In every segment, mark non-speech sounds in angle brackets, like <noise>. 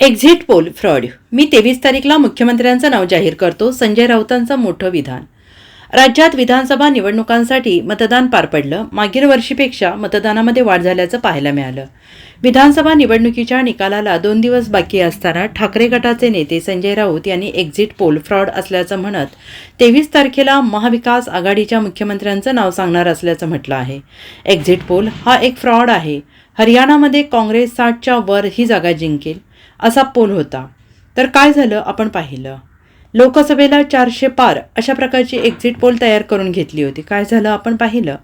Exit poll fraud मी तेवीस तारीखला मुख्यमंत्र्यांचं नाव जाहीर करतो संजय राऊतांचं मोठं विधान. राज्यात विधानसभा निवडणुकांसाठी मतदान पार पडलं. मागील वर्षीपेक्षा मतदानामध्ये वाढ झाल्याचं पाहायला मिळालं. विधानसभा निवडणुकीच्या निकालाला दोन दिवस बाकी असताना ठाकरे गटाचे नेते संजय राऊत यांनी एक्झिट पोल फ्रॉड असल्याचं म्हणत तेवीस तारखेला महाविकास आघाडीच्या मुख्यमंत्र्यांचं नाव सांगणार असल्याचं म्हटलं आहे. एक्झिट पोल हा एक फ्रॉड आहे. हरियाणामध्ये काँग्रेस साठच्या वर ही जागा जिंकेल. असा पोल होता. तर काय झालं? आपण पाहिलं. लोकसभेला चारशे पार अशा प्रकारची एक्झिट पोल तयार करून घेतली होती. काय झालं? आपण पाहिलं.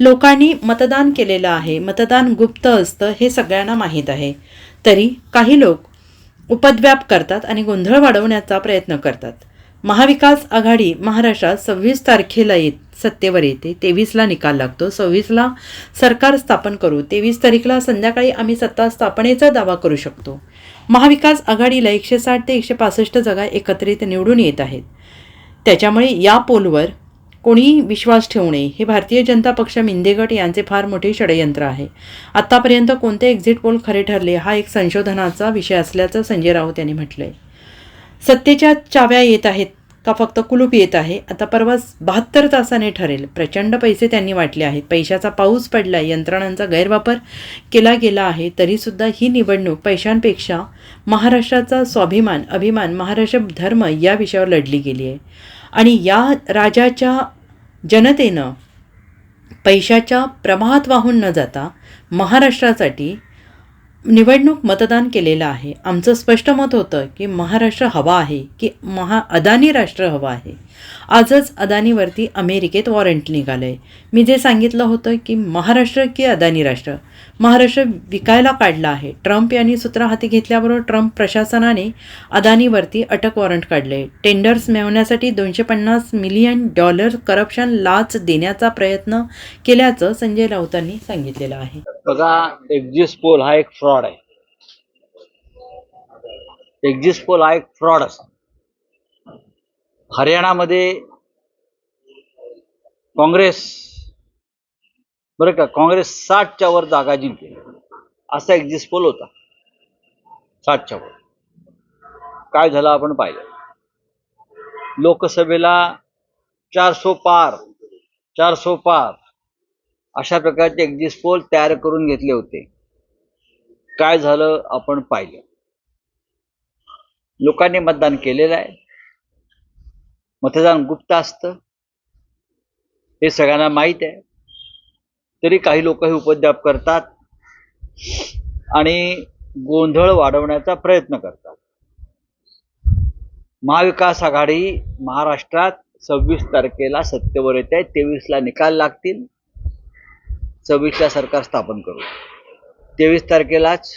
लोकांनी मतदान केलेलं आहे. मतदान गुप्त असतं हे सगळ्यांना माहीत आहे. तरी काही लोक उपद्व्याप करतात आणि गोंधळ वाढवण्याचा प्रयत्न करतात. महाविकास आघाडी महाराष्ट्रात सव्वीस तारखेला येत सत्तेवर येते. तेवीसला निकाल लागतो. सव्वीसला सरकार स्थापन करू. तेवीस तारीखला संध्याकाळी आम्ही सत्ता स्थापनेचा दावा करू शकतो. महाविकास आघाडीला एकशे साठ ते एकशे पासष्ट जागा एकत्रित निवडून येत आहेत. त्याच्यामुळे या पोलवर कोणी विश्वास ठेवणे हे भारतीय जनता पक्ष मिंदेगट यांचे फार मोठे षडयंत्र आहे. आत्तापर्यंत कोणते एक्झिट पोल खरे ठरले हा एक संशोधनाचा विषय असल्याचं संजय राऊत यांनी म्हटलंय. सत्तेच्या चाव्या येत आहेत. का फक्त कुलूप येत आहे? आता परवा बहात्तर तासाने ठरेल. प्रचंड पैसे त्यांनी वाटले आहेत. पैशाचा पाऊस पडला यंत्रणांचा गैरवापर केला गेला आहे. तरीसुद्धा ही निवडणूक पैशांपेक्षा महाराष्ट्राचा स्वाभिमान अभिमान महाराष्ट्र धर्म या विषयावर लढली गेली आहे. आणि या राजाच्या जनतेनं पैशाच्या प्रवाहात वाहून न जाता महाराष्ट्रासाठी निवडणूक मतदान केलेलं आहे. आमचं स्पष्ट मत होतं की महाराष्ट्र हवा आहे की महा अदानी राष्ट्र हवं आहे. आजच अदानीवरती अमेरिकेत वॉरंट निघालं आहे मी जे सांगितलं होतं की महाराष्ट्र की अदानी राष्ट्र? महाराष्ट्र विकायला काढला आहे. ट्रम्प यांनी सूत्र हाती घेतल्याबरोबर ट्रम्प प्रशासनाने अदानीवरती अटक वॉरंट काढले टेंडर्स मिळवण्यासाठी दोनशे पन्नास मिलियन डॉलर करप्शन लाच देण्याचा प्रयत्न केल्याचं संजय राऊतांनी सांगितलेलं आहे. बघा एक्झिस्ट पोल हा एक फ्रॉड आहे. एक्झिस्ट पोल हा एक फ्रॉड असतो. हरियाणामध्ये काँग्रेस बरं का काँग्रेस साठच्या वर जागा जिंकेल. असा एक्झिस्ट पोल होता. साठच्या वर. काय झालं आपण पाहिलं. लोकसभेला चारसो पार चारसो पार अशा प्रकारचे एक्झिस्ट पोल तयार करून घेतले होते. काय झालं आपण पाहिलं. लोकांनी मतदान केलेलं आहे. मतदान गुप्त असतं. हे सगळ्यांना माहीत आहे. तरी काही लोक हे उपद्व्याप करतात आणि गोंधळ वाढवण्याचा प्रयत्न करतात. महाविकास आघाडी महाराष्ट्रात सव्वीस तारखेला सत्तेवर येत आहे. तेवीसला निकाल लागतील. सव्वीसला सरकार स्थापन करू. तेवीस तारखेलाच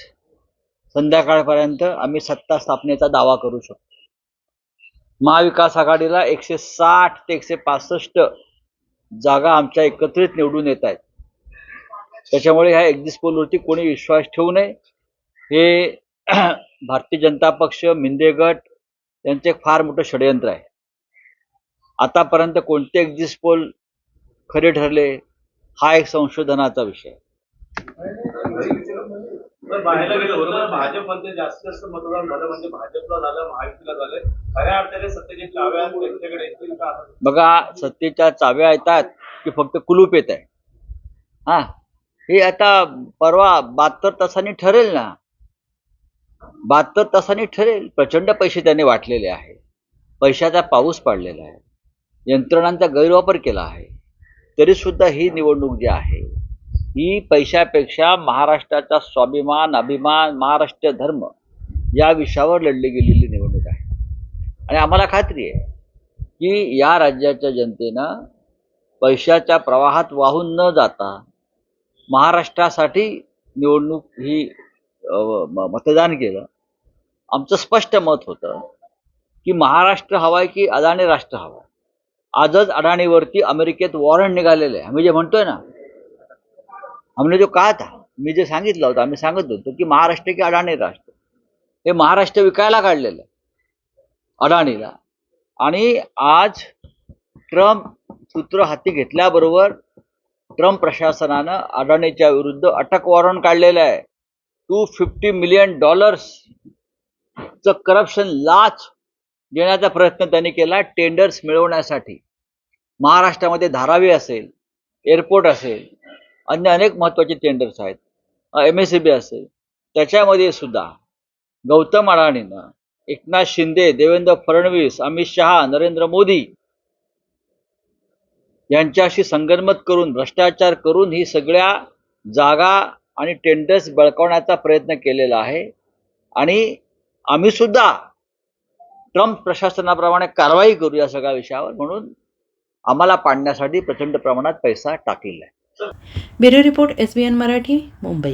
संध्याकाळपर्यंत आम्ही सत्ता स्थापनेचा दावा करू शकतो. महाविकास आघाडीला एकशे साठ ते एकशे पासष्ट जागा आमच्या एकत्रित निवडून येत आहेत. त्याच्यामुळे ह्या एक्झिट पोलवरती कोणी विश्वास ठेवू नये. हे <clears throat> भारतीय जनता पक्ष मिंदे गट एक फार मोठं षडयंत्र आहे. आतापर्यंत कोणते एक्झिट पोल खरे ठरले हा एक संशोधनाचा विषय आहे. पाहायला गेलं बरोबर भाजपमध्ये जास्तीत जास्त मतदान झालं म्हणजे भाजपला झालं महायुतीला झालं. खऱ्या अर्थाने सत्तेच्या चाव्या त्यांच्याकडे. येतील का बघा सत्तेच्या चाव्या येतात की फक्त कुलूप येत आहे हा हे आता परवा बहात्तर तासांनी ठरेल ना? बहात्तर तासांनी ठरेल. प्रचंड पैसे त्यांनी वाटलेले आहे. पैशाचा पाऊस पाडलेला आहे. यंत्रणांचा गैरवापर केला आहे. तरीसुद्धा ही निवडणूक जी आहे ही पैशापेक्षा महाराष्ट्राचा स्वाभिमान अभिमान महाराष्ट्र धर्म या विषयावर लढली गेलेली निवडणूक आहे. आणि आम्हाला खात्री आहे की या राज्याच्या जनतेनं पैशाच्या प्रवाहात वाहून न जाता महाराष्ट्रासाठी निवडणूक ही म- मतदान केलं. आमचं स्पष्ट मत होतं की महाराष्ट्र हवाय की अदानी राष्ट्र हवाय. आजच अडाणीवरती अमेरिकेत वॉरंट निघालेलं आहे. आम्ही जे म्हणतोय ना हमने जो कहा था मी जे सांगितलं होतं आम्ही सांगत होतो की महाराष्ट्र की अडाणी राष्ट्र. हे महाराष्ट्र विकायला काढलेलं आहे अडाणीला. आणि आज ट्रम्प सूत्र हाती घेतल्याबरोबर ट्रम्प प्रशासनानं अडाणीच्या विरुद्ध अटक वॉरंट काढलेलं आहे. टू फिफ्टी मिलियन डॉलर्स च करप्शन लाच देण्याचा प्रयत्न त्यांनी केला टेंडर्स मिळवण्यासाठी. महाराष्ट्रामध्ये धारावी असेल एअरपोर्ट असेल अन्य अनेक महत्त्वाचे टेंडर्स आहेत. एम एस सी बी असेल. त्याच्यामध्ये सुद्धा गौतम अडाणीनं एकनाथ शिंदे देवेंद्र फडणवीस अमित शहा नरेंद्र मोदी यांच्याशी संगनमत करून भ्रष्टाचार करून ही सगळ्या जागा आणि टेंडर्स बळकावण्याचा प्रयत्न केलेला आहे. आणि आम्ही सुद्धा ट्रम्प प्रशासनाप्रमाणे कारवाई करू या सगळ्या विषयावर म्हणून आम्हाला पाडण्यासाठी प्रचंड प्रमाणात पैसा टाकलेला आहे. Bureau report S B N Marathi Mumbai.